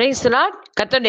பிரைஸ்லாட்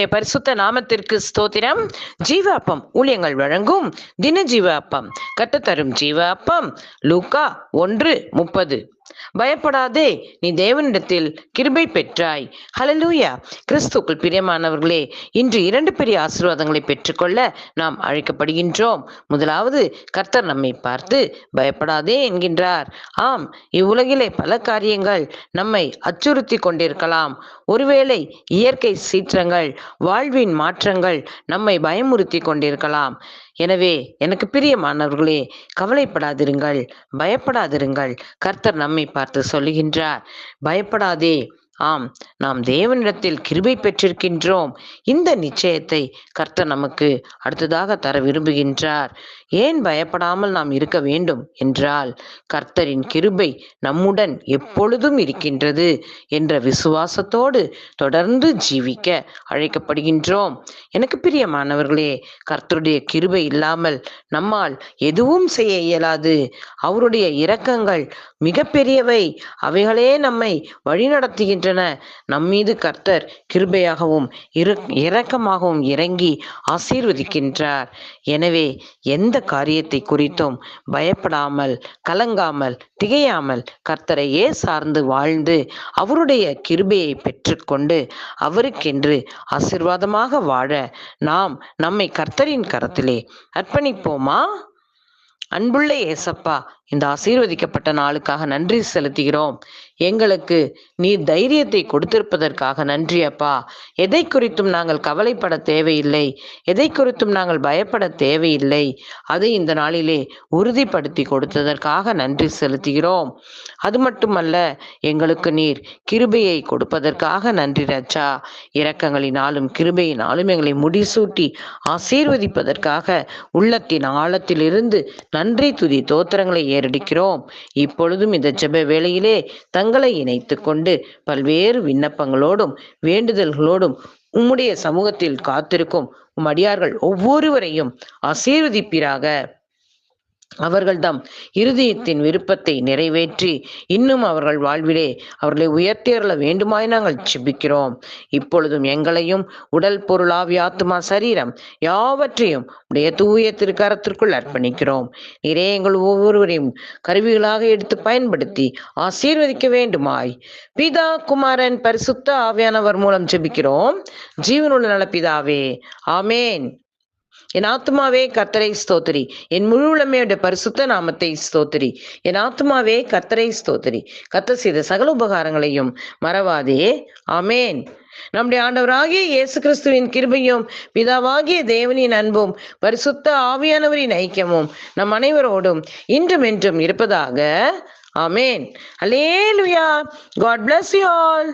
பரிசுத்த நாமத்திற்கு ஸ்தோத்திரம். ஜீவ அப்பம் ஊழியங்கள் வழங்கும் தின ஜீவ அப்பம் ஜீவாப்பம். ஜீவ அப்பம் லூக்கா ஒன்று முப்பது. பயப்படாதே நீ தேவனிடத்தில் கிருபை பெற்றாய். ஹலலூயா கிறிஸ்துக்குள் பிரியமானவர்களே இன்று இரண்டு பெரிய ஆசீர்வாதங்களை பெற்றுக்கொள்ள நாம் அழைக்கப்படுகின்றோம். முதலாவது கர்த்தர் நம்மை பார்த்து பயப்படாதே என்கின்றார். ஆம் இவ்வுலகிலே பல காரியங்கள் நம்மை அச்சுறுத்தி கொண்டிருக்கலாம். ஒருவேளை இயற்கை சீற்றங்கள் வாழ்வின் மாற்றங்கள் நம்மை பயமுறுத்தி கொண்டிருக்கலாம். எனவே எனக்கு பிரியமானவர்களே கவலைப்படாதிருங்கள் பயப்படாதிருங்கள். கர்த்தர் நம்மை பார்த்து சொல்லுகின்றார் பயப்படாதே. ஆம் நாம் தேவனிடத்தில் கிருபை பெற்றிருக்கின்றோம். இந்த நிச்சயத்தை கர்த்தர் நமக்கு அடுத்ததாக தர விரும்புகின்றார். ஏன் பயப்படாமல் நாம் இருக்க வேண்டும் என்றால் கர்த்தரின் கிருபை நம்முடன் எப்பொழுதும் இருக்கின்றது என்ற விசுவாசத்தோடு தொடர்ந்து ஜீவிக்க அழைக்கப்படுகின்றோம். எனக்கு பிரியமானவர்களே கர்த்தருடைய கிருபை இல்லாமல் நம்மால் எதுவும் செய்ய இயலாது. அவருடைய இரக்கங்கள் மிக பெரியவை அவைகளே நம்மை வழிநடத்துகின்றன. நம்மீது கர்த்தர் கிருபையாகவும் இரு இரக்கமாகவும் இறங்கி ஆசீர்வதிக்கின்றார். எனவே எந்த காரியத்தை குறித்தும் பயப்படாமல் கலங்காமல் திகையாமல் கர்த்தரையே சார்ந்து வாழ்ந்து அவருடைய கிருபையை பெற்றுக்கொண்டு அவருக்கென்று ஆசிர்வாதமாக வாழ நாம் நம்மை கர்த்தரின் கரத்திலே அர்ப்பணிப்போமா? அன்புள்ள ஏசப்பா இந்த ஆசீர்வதிக்கப்பட்ட நாளுக்காக நன்றி செலுத்துகிறோம். எங்களுக்கு நீர் தைரியத்தை கொடுத்திருப்பதற்காக நன்றி அப்பா. எதை குறித்தும் நாங்கள் கவலைப்பட தேவையில்லை. எதை குறித்தும் நாங்கள் பயப்பட தேவையில்லை. அதை இந்த நாளிலே உறுதிப்படுத்தி கொடுத்ததற்காக நன்றி செலுத்துகிறோம். அது மட்டுமல்ல எங்களுக்கு நீர் கிருபையை கொடுப்பதற்காக நன்றி ரச்சா இரக்கங்களினாலும் கிருபையினாலும் எங்களை முடிசூட்டி ஆசீர்வதிப்பதற்காக உள்ளத்தின் ஆழத்திலிருந்து நன்றி துதி தோத்திரங்களை ஏறடிக்கிறோம். இப்பொழுதும் இந்த ஜெப வேளையிலே தங்களை இணைத்து கொண்டு பல்வேறு விண்ணப்பங்களோடும் வேண்டுதல்களோடும் உம்முடைய சமூகத்தில் காத்திருக்கும் உம் அடியார்கள் ஒவ்வொருவரையும் ஆசீர்வதிப்பீராக. அவர்கள்தாம் இருதயத்தின் விருப்பத்தை நிறைவேற்றி இன்னும் அவர்கள் வாழ்விலே அவர்களை உயர்த்தேறல வேண்டுமாய் நாங்கள் சிபிக்கிறோம் இப்பொழுதும் எங்களையும் உடல் பொருளாவி ஆத்துமா சரீரம் யாவற்றையும் உடைய தூய திருக்கரத்திற்குள் அர்ப்பணிக்கிறோம். நிறைய எங்கள் ஒவ்வொருவரையும் கருவிகளாக எடுத்து பயன்படுத்தி ஆசீர்வதிக்க வேண்டுமாய். பிதா குமாரன் பரிசுத்த ஆவியானவர் மூலம் ஜெபிக்கிறோம். ஜீவனுள்ள நல பிதாவே ஆமேன். என் ஆத்மாவே கத்தரை ஸ்தோத்திரி. என் முழுமையோட பரிசுத்த நாமத்தை ஸ்தோத்திரி. என் ஆத்மாவே கத்தரை ஸ்தோத்திரி. கத்த செய்த சகல உபகாரங்களையும் மறவாதே. அமேன் நம்முடைய ஆண்டவராகிய இயேசு கிறிஸ்துவின் கிருபையும் பிதாவாகிய தேவனின் அன்பும் பரிசுத்த ஆவியானவரின் ஐக்கியமும் நம் அனைவரோடும் இன்றும் என்றும் இருப்பதாக. Amen alleluia God bless you all